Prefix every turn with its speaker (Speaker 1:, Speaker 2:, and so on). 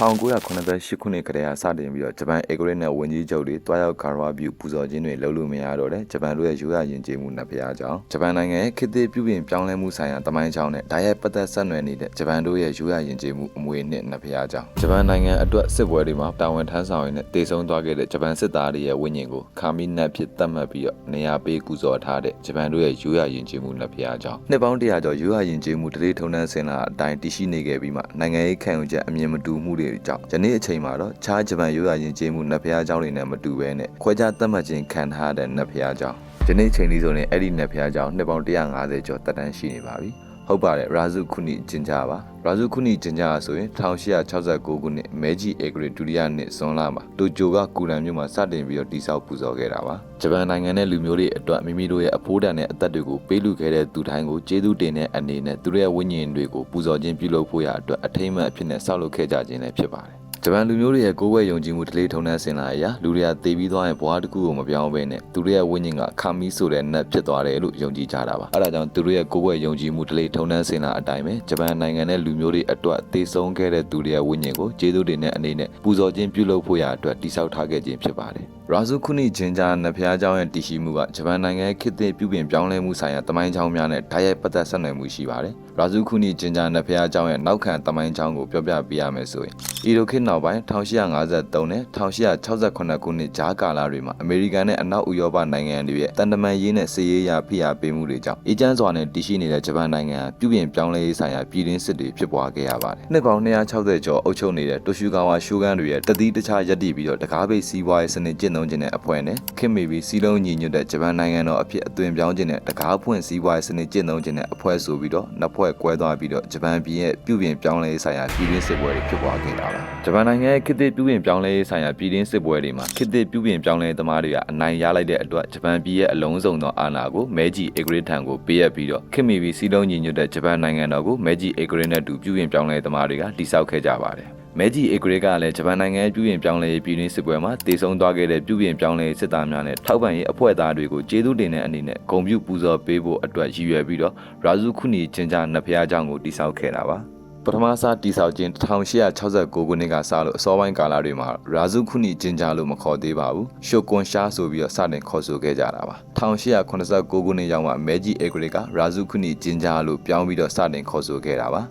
Speaker 1: 1988ခုနှစ်ကတည်းကစတင်ပြီးတော့ဂျပန်အေဂရစ်နဲ့ဝန်ကြီးချုပ်တွေတွားရောက်ကာရဝပြုပူဇော်ခြင်းတွေလုပ်လို့မရတော့တဲ့ဂျပန်တို့ရဲ့ရိုးရာယဉ်ကျေးမှုနှစ်ဖျားကြောင့်ဂျပန်နိုင်ငံရဲ့ခေတ်သစ်ပြုပြင်ပြောင်းလဲမှုဆိုင်ရာတမိုင်းကြောင်းနဲ့ဒါရဲ့ပတ်သက်ဆက်နွယ်နေတဲ့ဂျပန်တို့ရဲ့ရိုးရာယဉ်ကျေးမှုအမွေအနှစ်နှစ်ဖျားကြောင့်ဂျပန်နိုင်ငံအတွက်စစ်ပွဲတွေမှာတာဝန်ထမ်းဆောင်ရင်းနဲ့တည်ဆုံသွားခဲ့တဲ့ဂျပန်စစ်သားတွေရဲ့ဝိညာဉ်ကိုခါမီနတ်ဖြစ်သတ်မှတ်ပြီးတော့နေရာပေးကူဇော်ထားတဲ့ဂျပန်တို့ရဲ့ရိုးရာယဉ်ကျေးမှုနှစ်ဖျားကြောင့်နှစ်ပေါင်းတရာကျော်ရိုးရာယဉ်ကျေးမှုတရေထုံနှန်းစင်လာအတိုင်းတည်ရှိနေခဲ့ပြီးမှနိုင်ငံရေးခံယူချက်အမြင်မတူမှုတွေကြောင့်ယနေ့အချိန်မှာတော့ခြားဂျပန်ရိုးရာယဉ်ကျေးမှုနှစ်ဖျားเจ้าတွေနဲ့မတူဘဲနဲ့ခွဲခြားသတ်မှတ်ခြင်းခံထားတဲ့နှစ်ဖျားเจ้าယနေ့အချိန်လေးဆိုရင်အဲ့ဒီနှစ်ဖျားเจ้าနှစ်ပေါင်း150ကျော်တက်တန်းရှိနေပါပြီ ဟုတ်ပါတယ်ရာဇုခုနီဂျင်ဂျာပါရာဇုခုနီဂျင်ဂျာဆိုရင်1869ခုနှစ်မဲဂျီအေဂရီဒုတိယနှစ်ဇွန်လမှာတိုကျိုကကူလန်မြို့မှာစတင်ပြီးတော့တိစောက်ပူဇော်ခဲ့တာပါဂျပန်နိုင်ငံနဲ့လူမျိုးတွေအတွက်မိမိတို့ရဲ့အဖိုးတန်တဲ့အသက်တွေကိုပေးလူခဲ့တဲ့သူတိုင်းကိုကျေးဇူးတင်တဲ့အနေနဲ့သူတို့ရဲ့ဝိညာဉ်တွေကိုပူဇော်ခြင်းပြုလုပ်ဖို့ရအတွက်အထိမ့်မှန်အဖြစ်နဲ့ဆောက်လုပ်ခဲ့ကြခြင်းလည်းဖြစ်ပါတယ် ဂျပန်လူမျိုးတွေရဲ့ကိုယ်ဝဲယုံကြည်မှုတလေးထုံနှန်းစင်လာအရာလူတွေကသေပြီးသွားရင်ဘဝတစ်ခုကိုမပြောင်းဘဲနဲ့သူတို့ရဲ့ဝိညာဉ်ကခါမီဆိုတဲ့နတ်ဖြစ်သွားတယ်လို့ယုံကြည်ကြတာပါအဲဒါကြောင့်သူတို့ရဲ့ကိုယ်ဝဲယုံကြည်မှုတလေးထုံနှန်းစင်လာအတိုင်းပဲဂျပန်နိုင်ငံနဲ့လူမျိုးတွေအတွက်သေဆုံးခဲ့တဲ့သူတွေရဲ့ဝိညာဉ်ကိုကျေးဇူးတင်တဲ့အနေနဲ့ပူဇော်ခြင်းပြုလုပ်ဖို့ရအတွက်တိစောက်ထားခဲ့ခြင်းဖြစ်ပါတယ်ရာဇုခုနီဂျင်ဂျာနဖျားเจ้าရဲ့တည်ရှိမှုကဂျပန်နိုင်ငံရဲ့ခေတ်သစ်ပြုပြင်ပြောင်းလဲမှုဆိုင်ရာတမိုင်းကြောင်းများနဲ့ဓာတ်ရိုက်ပတ်သက်ဆက်နွယ်မှုရှိပါတယ်။ရာဇုခုနီဂျင်ဂျာနဖျားเจ้าရဲ့နောက်ခံတမိုင်းကြောင်းကိုပြောပြပေးရမယ်ဆိုရင်အီရိုခေတ် နောက်ပိုင်း1853နဲ့1868ခုနှစ်ဂျားကာလတွေမှာအမေရိကန်နဲ့အနောက်ဥရောပနိုင်ငံတွေရဲ့တန်တမန်ရေးနဲ့စစ်ရေးရာဖိအားပေးမှုတွေကြောင့်အေဂျင့်စွာနဲ့တည်ရှိနေတဲ့ဂျပန်နိုင်ငံဟာပြုပြင်ပြောင်းလဲရေးဆိုင်ရာပြည်တွင်းစစ်တွေဖြစ်ပွားခဲ့ရပါတယ်။နှစ်ပေါင်း260ကျော်အုပ်ချုပ်နေတဲ့တိုရှူဂါဝါရှိုးကန်တွေရဲ့တတိတခြားယက်တည်ပြီးတော့တကားပိတ်စီးပွားရေးစနစ်ကျင့်သုံးခြင်းနဲ့အဖွဲ့နဲ့ခင်မီပြီးစီးလုံးညီညွတ်တဲ့ဂျပန်နိုင်ငံတော်အဖြစ်အသွင်ပြောင်းခြင်းနဲ့တကားဖွင့်စီးပွားရေးစနစ်ကျင့်သုံးခြင်းနဲ့အဖွဲ့ဆိုပြီးတော့နှစ်ဖွဲ့ကွဲသွားပြီးတော့ဂျပန်ပြည်ရဲ့ပြုပြင်ပြောင်းလဲရေးဆိုင်ရာပြည်တွင်းစစ်ပွဲတွေဖြစ်ပွားခဲ့တာပါဂျပနနိုင်ငံရဲ့ခေတ်သစ်ပြုပြင်ပြောင်းလဲရေးဆိုင်ရာပြည်တွင်းစစ်ပွဲတွေမှာခေတ်သစ်ပြုပြင်ပြောင်းလဲသမားတွေကအနိုင်ရလိုက်တဲ့အတွက်ဂျပန်ပြည်ရဲ့အလုံးစုံသောအာဏာကိုမဲဂျီအေဂရစ်ထံကိုပေးအပ်ပြီးတော့ခင်မီပြီးစီးလုံးညီညွတ်တဲ့ဂျပန်နိုင်ငံတော်ကိုမဲဂျီအေဂရစ်နဲ့တူပြုပြင်ပြောင်းလဲသမားတွေကတိစောက်ခဲ့ကြပါတယ်မဲဂျီအေဂရစ်ကလည်းဂျပန်နိုင်ငံရဲ့ပြုပြင်ပြောင်းလဲရေးပြည်တွင်းစစ်ပွဲမှာတည်ဆုံသွားခဲ့တဲ့ပြုပြင်ပြောင်းလဲရေးစစ်သားများနဲ့ထောက်ပံ့ရေးအဖွဲ့သားတွေကိုကျေးဇူးတင်တဲ့အနေနဲ့ဂုဏ်ပြုပူဇော်ပေးဖို့အတွက်ရည်ရွယ်ပြီးတော့ရာဇုခုနီချင်းချာနဖျားเจ้าကိုတိစောက်ခဲ့တာပါ ပထမစတိဆောက်ခြင်း1869ခုနှစ်ကစလို့အစောပိုင်းကာလတွေမှာရာဇုခုနီဂျင်ဂျာလို့မခေါ်သေးပါဘူးရှုကွန်ရှားဆိုပြီးတော့စတင်ခေါ်ဆိုခဲ့ကြတာပါ1889ခုနှစ်ရောက်မှမဲဂျီအေဂရစ်ကရာဇုခုနီဂျင်ဂျာလို့ပြောင်းပြီးတော့စတင်ခေါ်ဆိုခဲ့တာပါ